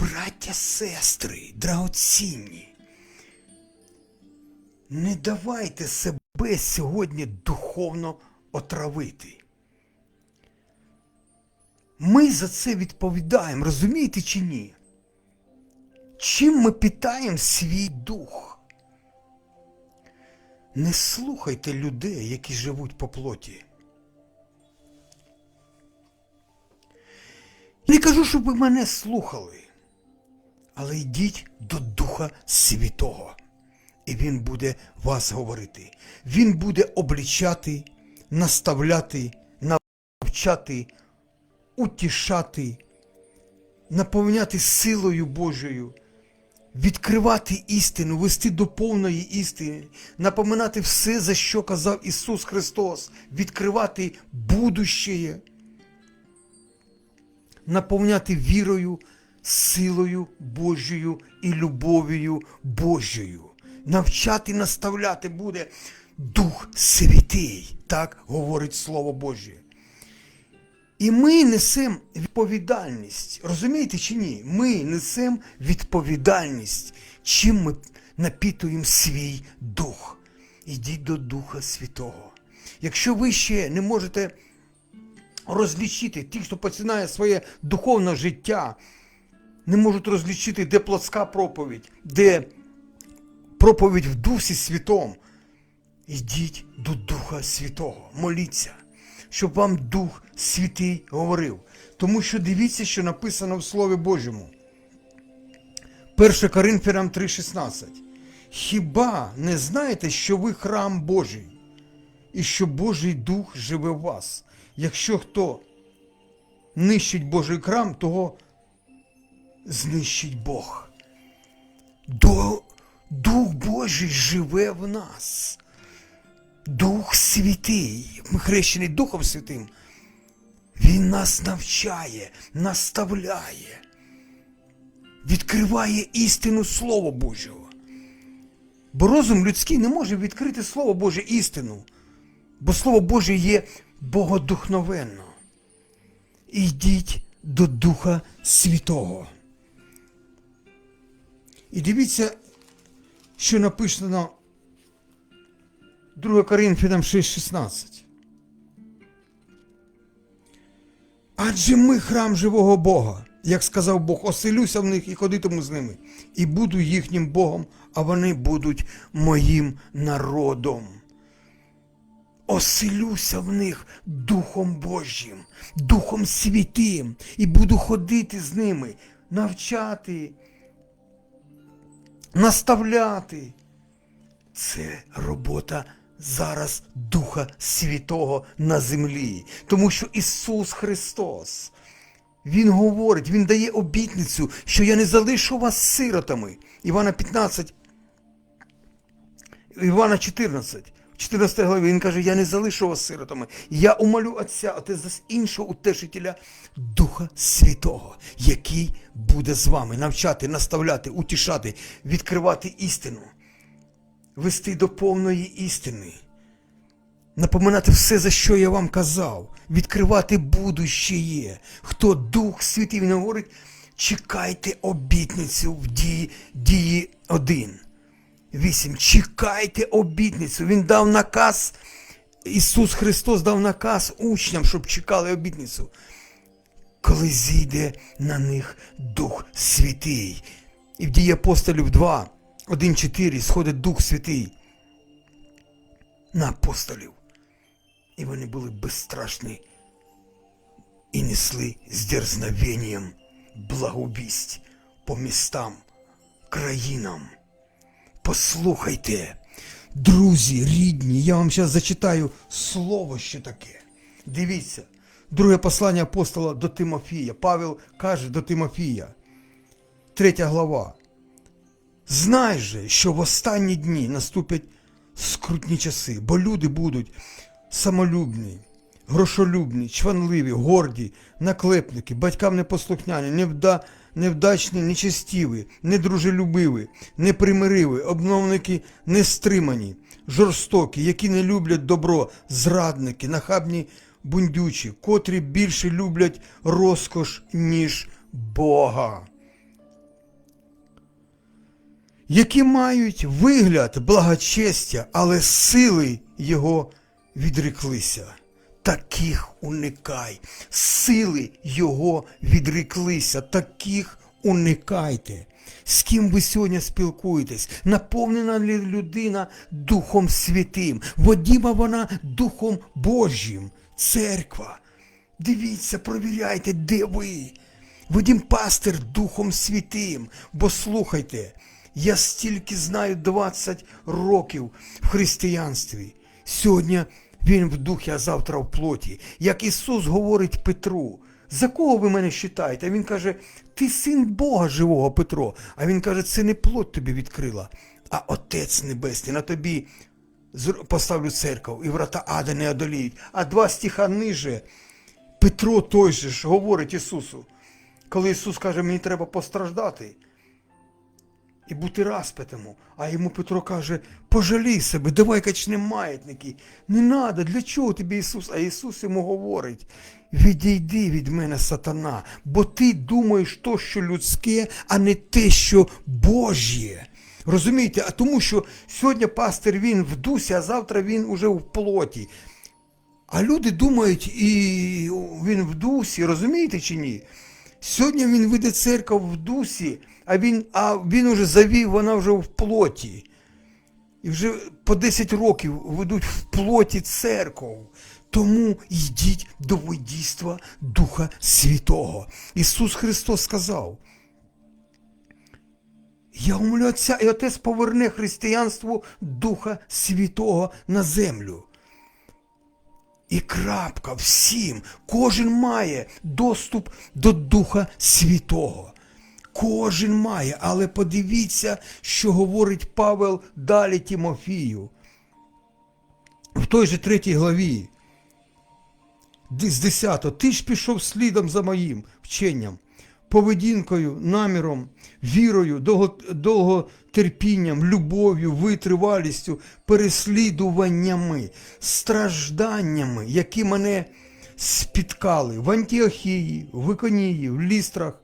Браття, сестри, драгоцінні, не давайте себе сьогодні духовно отравити. Ми за це відповідаємо, розумієте чи ні? Чим ми питаємо свій дух? Не слухайте людей, які живуть по плоті. Не кажу, щоб ви мене слухали, але йдіть до Духа Святого, і Він буде вас говорити. Він буде облічати, наставляти, навчати, утішати, наповняти силою Божою, відкривати істину, вести до повної істини, напоминати все, за що казав Ісус Христос, відкривати будущее наповняти вірою, силою Божою і любов'ю Божою. Навчати, наставляти буде Дух Святий, так говорить Слово Боже. І ми несемо відповідальність. Розумієте чи ні? Ми несемо відповідальність, чим ми напітуємо свій дух. Ідіть до Духа Святого. Якщо ви ще не можете розлічити ті, хто починає своє духовне життя, не можуть розлічити, де плотська проповідь, де проповідь в Дусі Святом. Ідіть до Духа Святого, моліться, щоб вам Дух Святий говорив. Тому що дивіться, що написано в Слові Божому. 1 Коринфянам 3,16. Хіба не знаєте, що ви храм Божий, і що Божий Дух живе в вас? Якщо хто нищить Божий храм, того знищить Бог. До, Дух Божий живе в нас. Дух Святий, ми хрещений Духом Святим. Він нас навчає, наставляє, відкриває істину Слова Божого. Бо розум людський не може відкрити Слово Боже істину, бо Слово Боже є богодухновенно. Йдіть до Духа Святого. І дивіться, що написано 2 Коринфянам 6,16. Адже ми храм живого Бога, як сказав Бог, оселюся в них і ходитиму з ними, і буду їхнім Богом, а вони будуть моїм народом. Оселюся в них Духом Божим, Духом Святим, і буду ходити з ними, навчати, наставляти. Це робота зараз Духа Святого на землі. Тому що Ісус Христос, Він говорить, Він дає обітницю, що я не залишу вас сиротами. Івана 15, Івана 14. 14 главі він каже, я не залишу вас сиротами. Я умолю Отця, Отець дасть іншого утешителя Духа Святого, який буде з вами навчати, наставляти, утішати, відкривати істину, вести до повної істини, напоминати все, за що я вам казав, відкривати будущее. Хто Дух Святий, він говорить, чекайте обітницю в дії, дії 1. 8. Чекайте обітницю. Він дав наказ. Ісус Христос дав наказ учням, щоб чекали обітницю. Коли зійде на них Дух Святий. І в дії апостолів 2, 1, 4 сходить Дух Святий на апостолів. І вони були безстрашні і несли з дерзновенням благовість по містам, країнам. Послухайте, друзі, рідні, я вам зараз зачитаю слово що таке. Дивіться, друге послання апостола до Тимофія. Павел каже до Тимофія, третя глава. Знай же, що в останні дні наступять скрутні часи, бо люди будуть самолюбні, грошолюбні, чванливі, горді, наклепники, батькам непослухняні, невда, невдачні, нечестиві, недружелюбиві, непримириві, обновники нестримані, жорстокі, які не люблять добро, зрадники, нахабні бундючі, котрі більше люблять розкош, ніж Бога. які мають вигляд благочестя, але сили його відреклися. Таких уникай. Сили його відреклися, таких уникайте. З ким ви сьогодні спілкуєтесь? Наповнена ли людина Духом Святим? Водіма вона Духом Божим. Церква. Дивіться, провіряйте, де ви. Водім пастир Духом Святим. Бо слухайте, я стільки знаю 20 років в християнстві. Сьогодні він в духі, а завтра в плоті. Як Ісус говорить Петру, за кого ви мене вважаєте? Він каже, ти син Бога живого, Петро. А він каже, це не плоть тобі відкрила, а Отець Небесний на тобі поставлю церкву, і врата ада не одоліють. А два стиха ниже Петро той же ж говорить Ісусу, коли Ісус каже, мені треба постраждати і бути розпитому. А йому Петро каже, пожалій себе, давай качнем маятники. Не надо, для чого тобі Ісус? А Ісус йому говорить, відійди від мене, сатана, бо ти думаєш то, що людське, а не те, що Божє. Розумієте, а тому що сьогодні пастир він в дусі, а завтра він уже в плоті. А люди думають, і він в дусі, розумієте чи ні? Сьогодні він веде церкву в дусі, а він, а він уже завів, вона вже в плоті. І вже по 10 років ведуть в плоті церкву. Тому йдіть до водійства Духа Святого. Ісус Христос сказав. Я умолю Отця, і Отець поверне християнству Духа Святого на землю. І крапка всім. Кожен має доступ до Духа Святого. Кожен має, але подивіться, що говорить Павел далі Тимофію. В той же третій главі, з 10, ти ж пішов слідом за моїм вченням, поведінкою, наміром, вірою, довготерпінням, любов'ю, витривалістю, переслідуваннями, стражданнями, які мене спіткали в Антіохії, в Іконії, в Лістрах.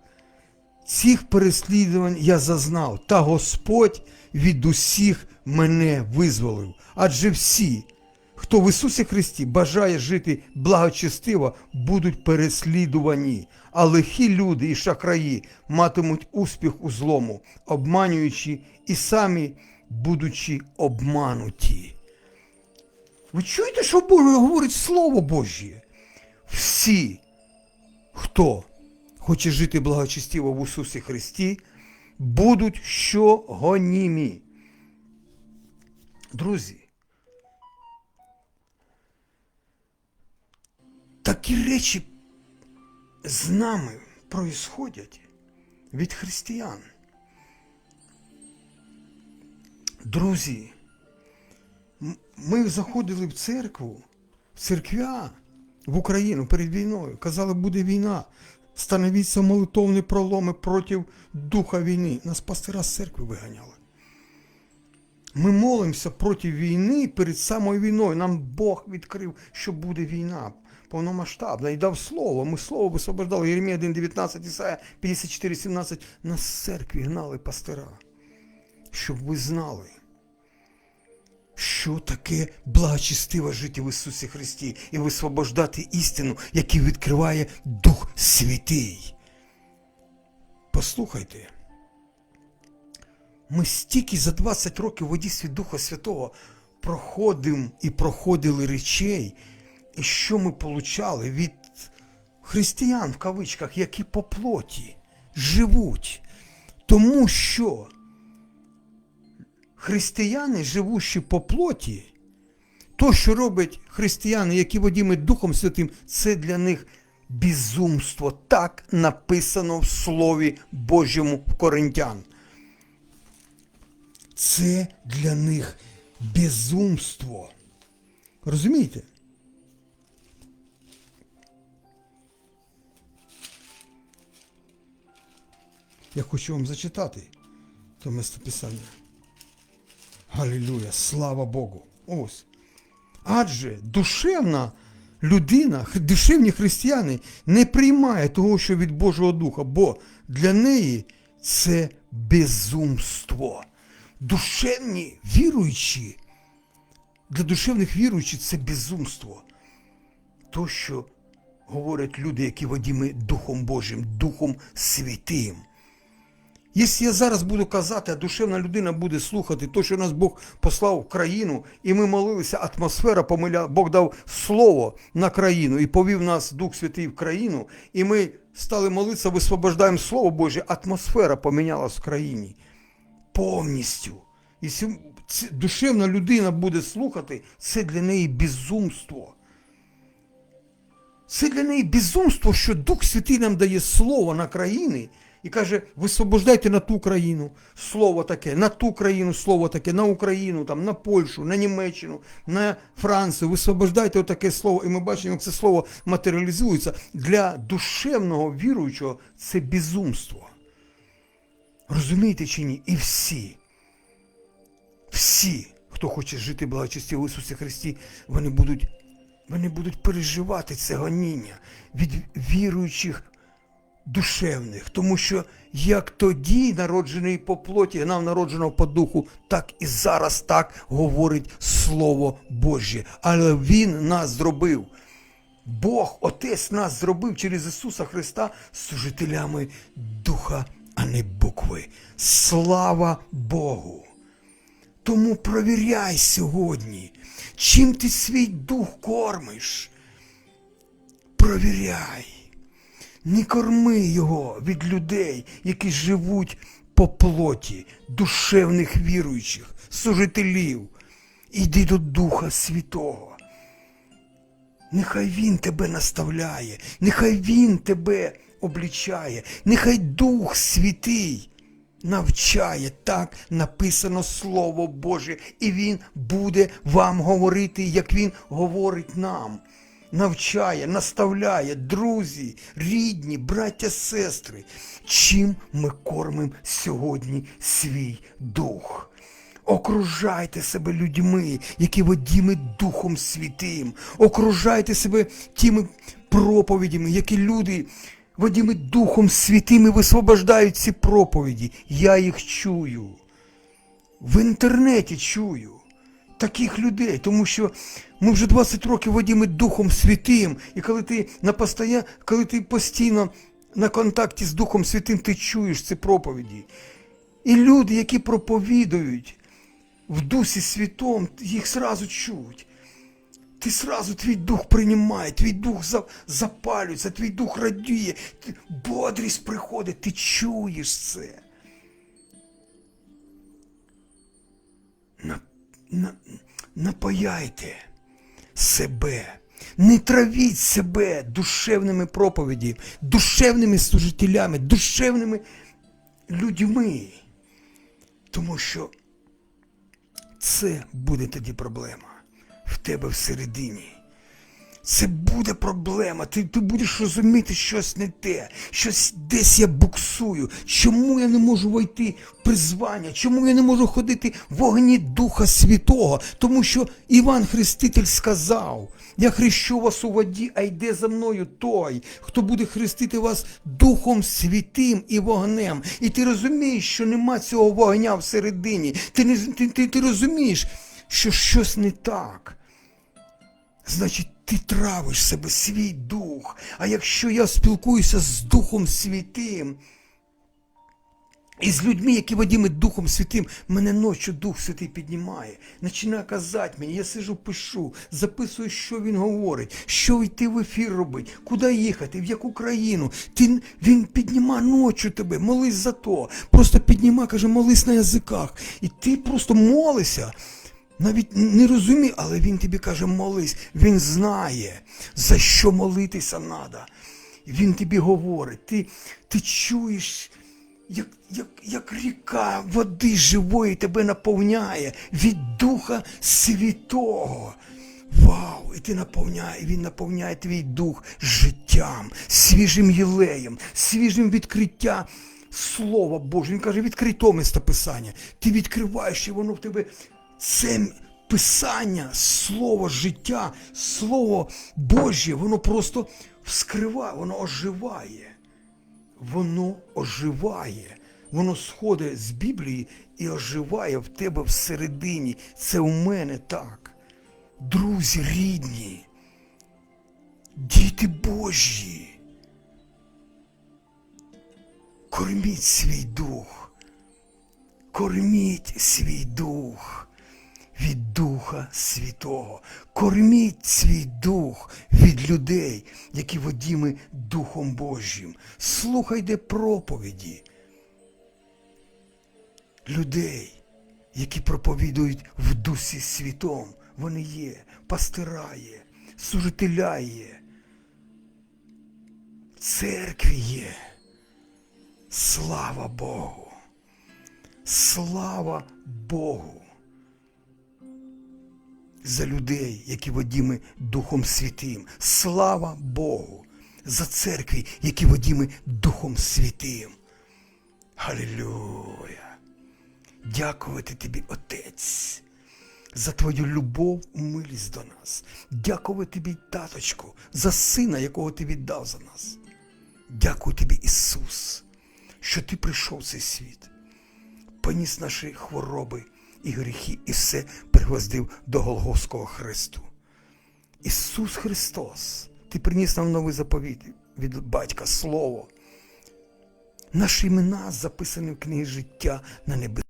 Цих переслідувань я зазнав, та Господь від усіх мене визволив. Адже всі, хто в Ісусі Христі бажає жити благочестиво, будуть переслідувані, а лихі люди і шахраї матимуть успіх у злому, обманюючи і самі будучи обмануті. Ви чуєте, що Боже говорить Слово Божє? Всі, хто хоче жити благочестиво в Ісусі Христі, будуть що гонімі. Друзі, такі речі з нами происходять від християн. Друзі, ми заходили в церкву, в церквя в Україну перед війною. Казали, буде війна. Становіться молитовні проломи проти духа війни. Нас пастира з церкви виганяли. Ми молимося проти війни перед самою війною. Нам Бог відкрив, що буде війна повномасштабна і дав слово. Ми слово висвобождали. Єремія 1.19, Ісая 54.17. Нас з церкви гнали пастира. Щоб ви знали, що таке благочестиве життя в Ісусі Христі і висвобождати істину, яку відкриває Дух Святий. Послухайте. Ми стільки за 20 років в водійстві Духа Святого проходимо і проходили речей, і що ми получали від християн в кавичках, які по плоті живуть. Тому що християни, живущі по плоті, то, що роблять християни, які водіми Духом Святим, це для них безумство. Так написано в Слові Божому в Коринтян. Це для них безумство. Розумієте? Я хочу вам зачитати то мистописання. Галілуя, слава Богу. Ось. Адже душевна людина, душевні християни не приймає того, що від Божого Духа, бо для неї це безумство. душевні віруючі, для душевних віруючих це безумство. То, що говорять люди, які водіми Духом Божим, Духом Святим. Якщо я зараз буду казати, а душевна людина буде слухати то, що нас Бог послав в країну, і ми молилися, атмосфера помиля, Бог дав слово на країну і повів нас Дух Святий в країну, і ми стали молитися, висвобождаємо Слово Боже, атмосфера помінялась в країні повністю. Якщо душевна людина буде слухати, це для неї безумство. Це для неї безумство, що Дух Святий нам дає слово на країни і каже, висвобождайте на ту країну слово таке, на ту країну слово таке, на Україну, там, на Польщу, на Німеччину, на Францію. Висвобождайте отаке слово. І ми бачимо, як це слово матеріалізується. Для душевного віруючого це безумство. Розумієте чи ні? І всі, всі, хто хоче жити благочестиво в Ісусі Христі, вони будуть, вони будуть переживати це гоніння від віруючих душевних. Тому що як тоді народжений по плоті, нам народжено по духу, так і зараз так говорить Слово Боже. Але Він нас зробив. Бог, Отець нас зробив через Ісуса Христа служителями Духа, а не букви. Слава Богу! Тому провіряй сьогодні, чим ти свій дух кормиш. Провіряй. Не корми його від людей, які живуть по плоті, душевних віруючих, служителів. Іди до Духа Святого. Нехай Він тебе наставляє, нехай Він тебе облічає, нехай Дух Святий навчає, так написано Слово Боже, і Він буде вам говорити, як Він говорить нам. Навчає, наставляє, друзі, рідні, браття, сестри, чим ми кормимо сьогодні свій дух. Окружайте себе людьми, які водіми Духом Святим. Окружайте себе тими проповідями, які люди водіми Духом Святим і висвобождають ці проповіді. Я їх чую. В інтернеті чую таких людей, тому що ми вже 20 років водіми Духом Святим, і коли ти на постоя... коли ти постійно на контакті з Духом Святим, ти чуєш ці проповіді. І люди, які проповідують в Дусі Святом, їх сразу чують. Ти сразу твій дух приймає, твій дух запалюється, твій дух радіє, бодрість приходить, ти чуєш це. Напаяйте себе. Не травіть себе душевними проповідями, душевними служителями, душевними людьми. Тому що це буде тоді проблема в тебе всередині. Це буде проблема. Ти, ти будеш розуміти щось не те, щось десь я буксую. Чому я не можу войти в призвання? Чому я не можу ходити в вогні Духа Святого? Тому що Іван Хреститель сказав: я хрещу вас у воді, а йде за мною той, хто буде хрестити вас Духом Святим і вогнем. І ти розумієш, що нема цього вогня всередині. Ти, не, ти, ти, ти розумієш, що щось не так. Значить, ти травиш себе свій дух. А якщо я спілкуюся з Духом Святим, і з людьми, які водіми Духом Святим, мене ночі Дух Святий піднімає, починає казати мені, я сижу, пишу, записую, що він говорить, що йти в ефір робить, куди їхати, в яку країну. Ти, він підніма ночі тебе, молись за то. Просто підніма, каже, молись на язиках. І ти просто молишся. Навіть не розумій, але він тобі каже, молись. Він знає, за що молитися треба. Він тобі говорить, ти, ти чуєш, як, як, як ріка води живої тебе наповняє від Духа Святого. Вау! І ти наповняє, він наповняє твій дух життям, свіжим єлеєм, свіжим відкриттям Слова Боже. Він каже, відкрито мистописання. Ти відкриваєш, і воно в тебе це писання, слово життя, слово Божє, воно просто вскриває, воно оживає. Воно оживає. Воно сходить з Біблії і оживає в тебе всередині. Це у мене так. Друзі рідні, діти Божі. Корміть свій дух, корміть свій дух від Духа Святого. Корміть свій дух від людей, які водіми Духом Божим. Слухайте проповіді людей, які проповідують в Дусі Святом. Вони є, пастира є, служителя є, церкві є. Слава Богу! Слава Богу! За людей, які водіми Духом Святим. Слава Богу! За церкві, які водіми Духом Святим. Халилюя! Дякувати тобі, Отець, за твою любов, милість до нас. Дякувати тобі, таточку, за сина, якого ти віддав за нас. Дякую тобі, Ісус, що ти прийшов в цей світ, поніс наші хвороби і гріхи, і все пригвоздив до Голгофського Христу. Ісус Христос, Ти приніс нам новий заповіт від Батька Слово. Наші імена записані в книгі життя на небесах.